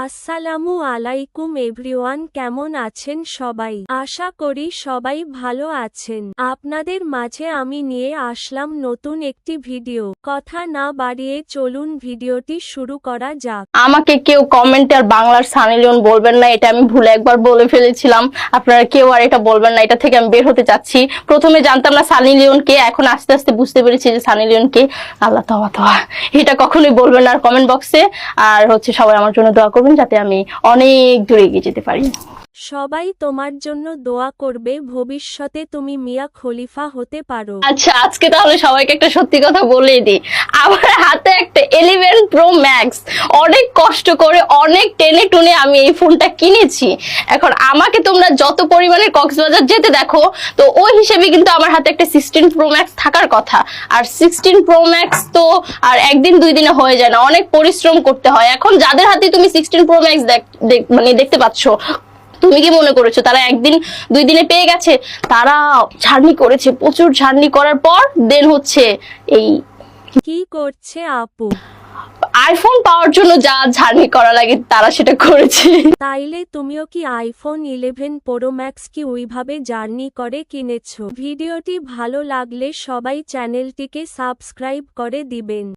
আসসালামু আলাইকুম এভরিওয়ান, কেমন আছেন সবাই? আশা করি সবাই ভালো আছেন। আপনাদের মাঝে আমি নিয়ে আসলাম নতুন একটি ভিডিও। কথা না বাড়িয়ে চলুন ভিডিওটি শুরু করা যাক। আমাকে কেউ কমেন্টে আর বাংলার সানি লিওন বলবেন না, এটা আমি ভুলে একবার বলে ফেলেছিলাম। আপনারা কেউ আর এটা বলবেন না, এটা থেকে আমি বের হতে চাচ্ছি। প্রথমে জানতাম না সানি লিওন কে এখন আস্তে আস্তে বুঝতে পেরেছি যে সানি লিওন কে আল্লাহ তবা এটা কখনোই বলবেন না আর কমেন্ট বক্সে আর হচ্ছে সবাই আমার জন্য দোয়া করবেন যাতে আমি অনেক দূরে এগিয়ে যেতে পারি। সবাই তোমার জন্য দোয়া করবে ভবিষ্যতে তুমি মিয়া খলিফা হতে পারো। আচ্ছা আজকে তাহলে সবাইকে একটা সত্যি কথা বলেই দিই। আমার হাতে একটা ইলেভেন প্রো ম্যাক্স অনেক কষ্ট করে অনেক টেনে টুনে আমি এই ফোনটা কিনেছি। এখন আমাকে তোমরা যত পরিমাণে কক্সবাজার যেতে দেখো তো ওই হিসেবে কিন্তু আমার হাতে একটা সিক্সটিন প্রো ম্যাক্স থাকার কথা। আর সিক্সটিন প্রো ম্যাক্স তো আর একদিন দুই দিনে হয়ে যায় না অনেক পরিশ্রম করতে হয়। এখন যাদের হাতে তুমি সিক্সটিন প্রো ম্যাক্স মানে দেখতে পাচ্ছ। তুমি কি মনে করেছ? তারা একদিন দুই দিনে পেয়ে গেছে? তারা ঝার্নি করেছে প্রচুর ঝার্নি করার পর দেন হচ্ছে এই কি করছে আপু? আইফোন পাওয়ার জন্য যা ঝার্নি করা লাগে তারা সেটা করেছে। তাইলে তুমিও কি আইফোন ইলেভেন প্রো ম্যাক্স কি ওইভাবে জার্নি করে কিনেছো? ভিডিওটি ভালো লাগলে সবাই চ্যানেলটিকে সাবস্ক্রাইব করে দিবেন।